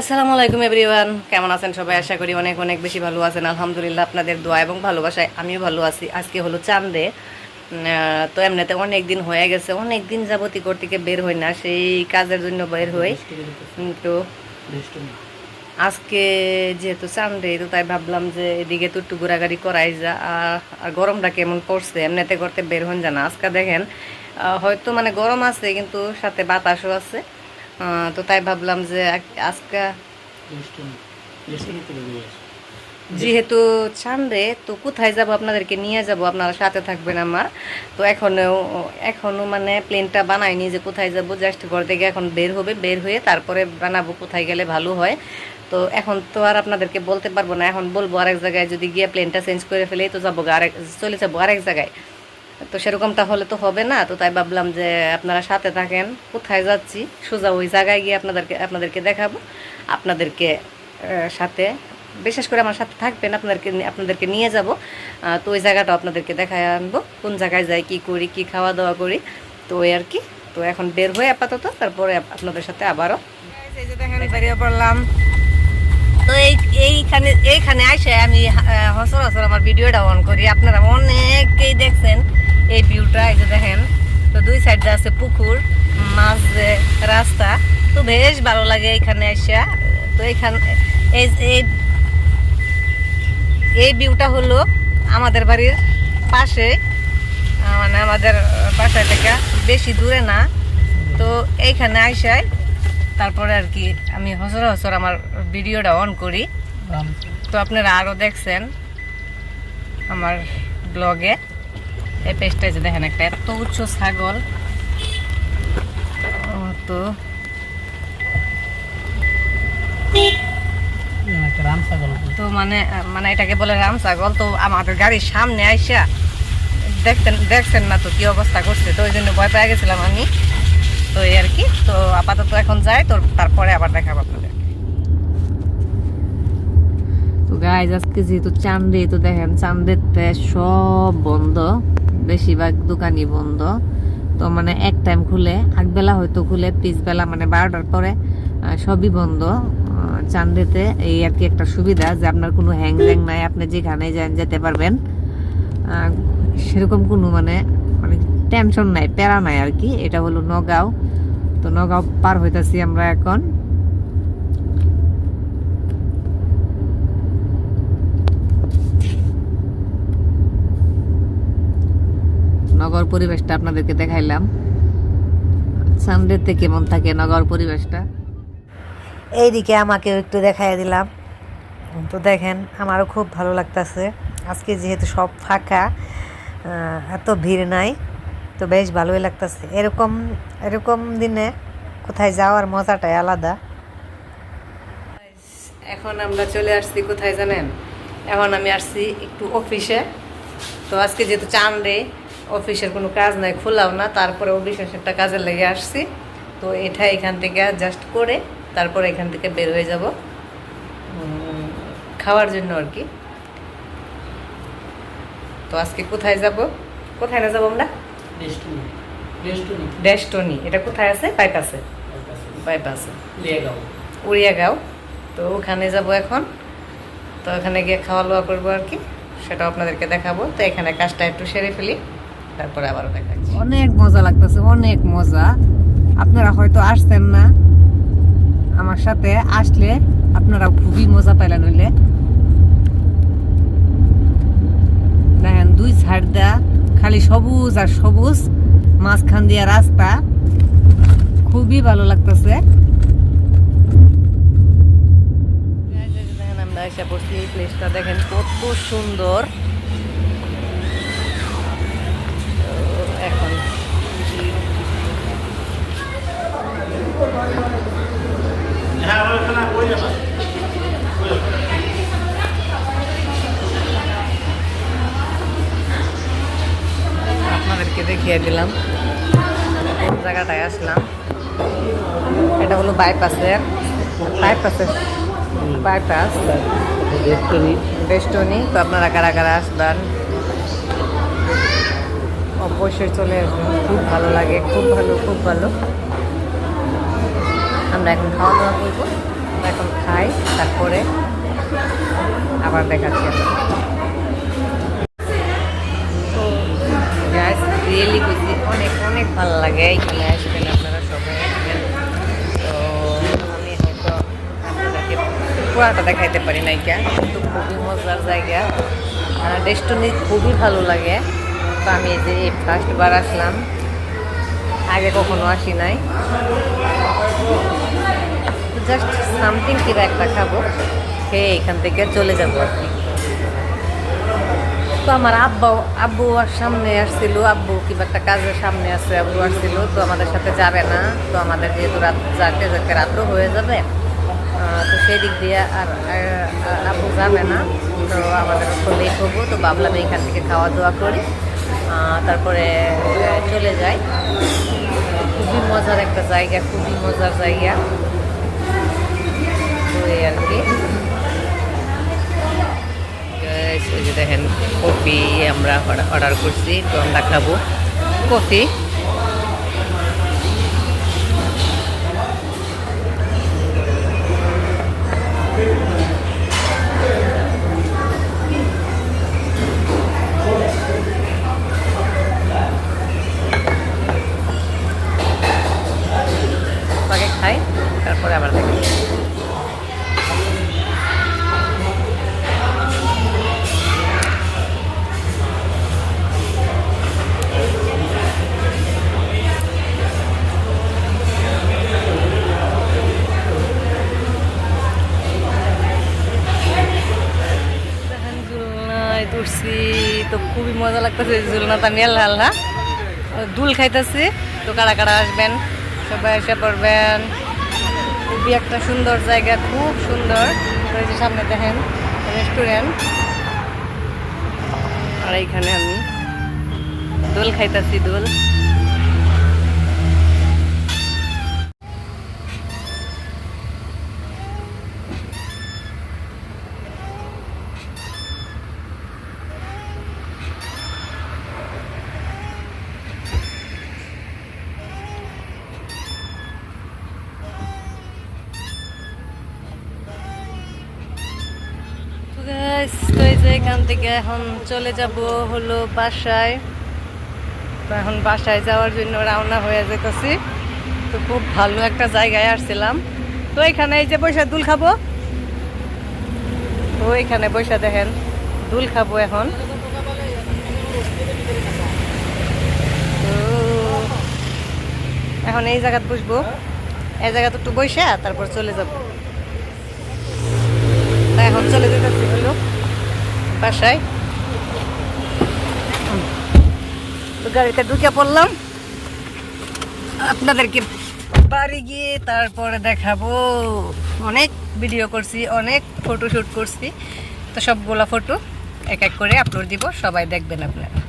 আসসালামু আলাইকুম এভরিওয়ান। কেমন আছেন সবাই? আশা করি অনেক অনেক বেশি ভালো আছেন। আলহামদুলিল্লাহ আপনাদের দোয়া এবং ভালোবাসায় আমিও ভালো আছি। আজকে হলো চান্দে তো এমনিতে অনেক দিন হয়ে গেছে। অনেক দিন যাবতী থেকে বের হই না সেই কাজের জন্য বের হই। তো আজকে যেহেতু চান্দে তো তাই ভাবলাম যে এদিকে তো একটু ঘোরাঘুরি করাই যা। আর গরমটা কেমন পড়ছে? এমনিতে করতে বের হন জানা আজকে দেখেন হয়তো মানে গরম আছে কিন্তু সাথে বাতাসও আছে। তো তাই ভাবলাম যে আজকে যেহেতু চান্দে তো কোথায় যাব আপনাদেরকে নিয়ে যাব? আপনারা সাথে থাকবেন আমার। তো এখনও এখনও মানে প্লেনটা বানাইনি যে কোথায় যাব জাস্ট ঘর থেকে এখন বের হবে বের হয়ে তারপরে বানাবো কোথায় গেলে ভালো হয়। তো এখন তো আর আপনাদেরকে বলতে পারব না এখন বলব আরেক জায়গায় যদি গিয়ে প্লেনটা চেঞ্জ করে ফেলেই তো যাব আরেক চলে যাব আরেক জায়গায়। তো সেরকমটা হলে তো হবে না। তো তাই ভাবলাম যে আপনারা সাথে থাকেন। কোথায় যাচ্ছি? সোজা ওই জায়গায় গিয়ে আপনাদেরকে আপনাদেরকে দেখাবো। আপনাদেরকে সাথে, বিশেষ করে আমার সাথে থাকবেন, আপনাদেরকে আপনাদেরকে নিয়ে যাব। তো ওই জায়গাটা আপনাদেরকে দেখায় আনব। কোন জায়গায় যাই, কি করি, কি খাওয়া দাওয়া করি। তো ওই আর কি। তো এখন বের হয়ে আপাতত তারপরে আপনাদের সাথে আবারও পড়লাম। তো এই, এইখানে এইখানে আসে আমি হসর হসর আমার ভিডিওটা অন করি। আপনারা অনেকেই দেখছেন। এই ভিউটা এই যে দেখেন তো দুই সাইডে আছে পুকুর মাঝে রাস্তা। তো বেশ ভালো লাগে এখানে আসা তো এইখান এই এই এই ভিউটা হলো আমাদের বাড়ির পাশে। মানে আমাদের বাসা থেকে বেশি দূরে না। তো এইখানে আসায় তারপরে আর কি আমি হসর হসর আমার ভিডিওটা অন করি। তো আপনারা আরও দেখছেন আমার ব্লগে। এই পেজটা যে দেখেন একটা এত উচ্চ ছাগল। ও, তো। তো মানে মানে এটাকে বলে রাম ছাগল তো আমাদের গাড়ির সামনে আইসা দেখতেন দেখছেন না তো কি অবস্থা করছে তো ওই জন্য ভয় পেয়ে গেছিলাম আমি। তো এই আর কি তো আপাতত এখন যাই তো তারপরে আবার দেখাবো আপনাদের তো গাইজ আজকে যেহেতু চান্দে তো দেখেন চান্দেতে সব বন্ধ। বেশিরভাগ দোকানই বন্ধ। তো মানে এক টাইম খুলে আগবেলা হয়তো খুলে পিসবেলা মানে বারোটার পরে সবই বন্ধ। চান্দেতে এই আর কি একটা সুবিধা যে আপনার কোনো হ্যাং জ্যাং নাই, আপনি যেখানে যান, যেতে পারবেন। সেরকম কোনো মানে মানে টেনশন নাই, প্যারা নাই আর কি। এটা হলো নগাঁও। তো নগাঁও পার হইতাছি আমরা এখন। নগর পরিবেশটা আপনাদেরকে দেখাইলাম। সানডেতে কেমন থাকে নগর পরিবেশটা? এইদিকে আমাকেও একটু দেখাই দিলাম। তো দেখেন আমারও খুব ভালো লাগতেছে। আজকে যেহেতু সব ফাঁকা এত ভিড় নাই তো বেশ ভালোই লাগতেছে। এরকম এরকম দিনে কোথায় যাওয়ার মজাটাই আলাদা। এখন আমরা চলে আসছি কোথায় জানেন? এখন আমি আসছি একটু অফিসে। তো আজকে যেহেতু চান্দে অফিসের কোনো কাজ নাই খোলাও না। তারপরে বিশেষ একটা কাজের লেগে আসছি। তো এটা এখান থেকে জাস্ট করে তারপর এখান থেকে বের হয়ে যাব। খাওয়ার জন্য আর কি। তো আজকে কোথায় যাব? কোথায় না যাব আমরা? ডেস্টনি এটা কোথায় আছে? বাইপাসে বাইপাসে উড়িয়াগাঁও। তো ওখানে যাব এখন। তো ওখানে গিয়ে খাওয়া দাওয়া করব আর কি। সেটাও আপনাদেরকে দেখাবো। তো এখানে কাজটা একটু সেরে ফেলি। তারপরে আবারও দেখাচ্ছি অনেক মজা লাগতেছে অনেক মজা। আপনারা হয়তো আসছেন না। আমার সাথে আসলে আপনারা খুবই মজা পাইলেন হইলে। দেখেন দুই সাইড দা খালি সবুজ আর সবুজ মাঝখান দিয়া রাস্তা। খুবই ভালো লাগতেছে। দেখেন আমরা এসে পড়ছি এই প্লেসটা দেখেন কত সুন্দর। দেখিয়ে দিলাম। জায়গাটায় আসলাম। এটা হলো বাইপাসের বাইপাসের বাইপাস বেস্টনি তো আপনারা কারা কারা আসবেন? অবশ্যই চলে আসবেন। খুব ভালো লাগে। খুব ভালো খুব ভালো। আমরা এখন খাওয়া দাওয়া করব। এখন খাই, তারপরে আবার দেখাচ্ছি রিয়েলি বুঝি অনেক অনেক ভালো লাগে এখানে আসবেন আপনারা সবাই। আসবেন তো আমি হয়তো আপনাদেরকে পুরাটা দেখাইতে পারি নাই কে, কিন্তু খুবই মজার জায়গা। ডেস্টনি খুবই ভালো লাগে। তো আমি এই যে ফার্স্ট বার আসলাম। আগে কখনো আসি নাই। জাস্ট সামথিং কিবা একটা খাব। খেয়ে এখান থেকে চলে যাব আর কি। তো আমার আব্বা, আব্বু আর সামনে আসছিল, আব্বু কিবা একটা কাজের সামনে আছে, আব্বু আসছিল, তো আমাদের সাথে যাবে না। তো আমাদের যেহেতু রাত, যাকে যাকে রাত্রও হয়ে যাবে তো সেই দিক দিয়ে আর আব্বু যাবে না। তো আমাদের একটু লেট হব, তো ভাবলাম এইখান থেকে খাওয়া দাওয়া করি। তারপরে চলে যাই। খুবই মজার একটা জায়গা, খুবই মজার জায়গা। তো এই আর কি। কফি আমরা অর্ডার করছি তো আমরা খাব। কফি। ঝুলনায় তুলছি তো খুবই মজা লাগতেছে ঝুলনাটা নিয়ে লাল্লা দুল খাইতেছি, তো কারা কারা আসবেন? সবাই এসে পড়বেন। খুবই একটা সুন্দর জায়গা, খুব সুন্দর। রয়েছে সামনে দেখেন রেস্টুরেন্ট আর এইখানে আমি দোল খাইতেছি, দোল। তো যে এখান থেকে এখন চলে যাব হলো বাসায়। তো এখন বাসায় যাওয়ার জন্য রওনা হয়ে যেতেছি। তো খুব ভালো একটা জায়গায় আসছিলাম। তো এখানে এই যে বৈশা দুল খাব। তো এখানে বৈশা দেখেন, দুল খাব এখন। এখন এই জায়গাত বসবো। এই জায়গাতে একটু বসে তারপর চলে যাব। এখন চলে যেতেছি হলো। বাসায়। তো গাড়িতে ঢুকে পড়লাম। আপনাদেরকে বাড়ি গিয়ে তারপরে দেখাবো। অনেক ভিডিও করছি, অনেক ফটো শ্যুট করছি। তো সবগুলা ফটো এক এক করে আপলোড দিব, সবাই দেখবেন আপনারা।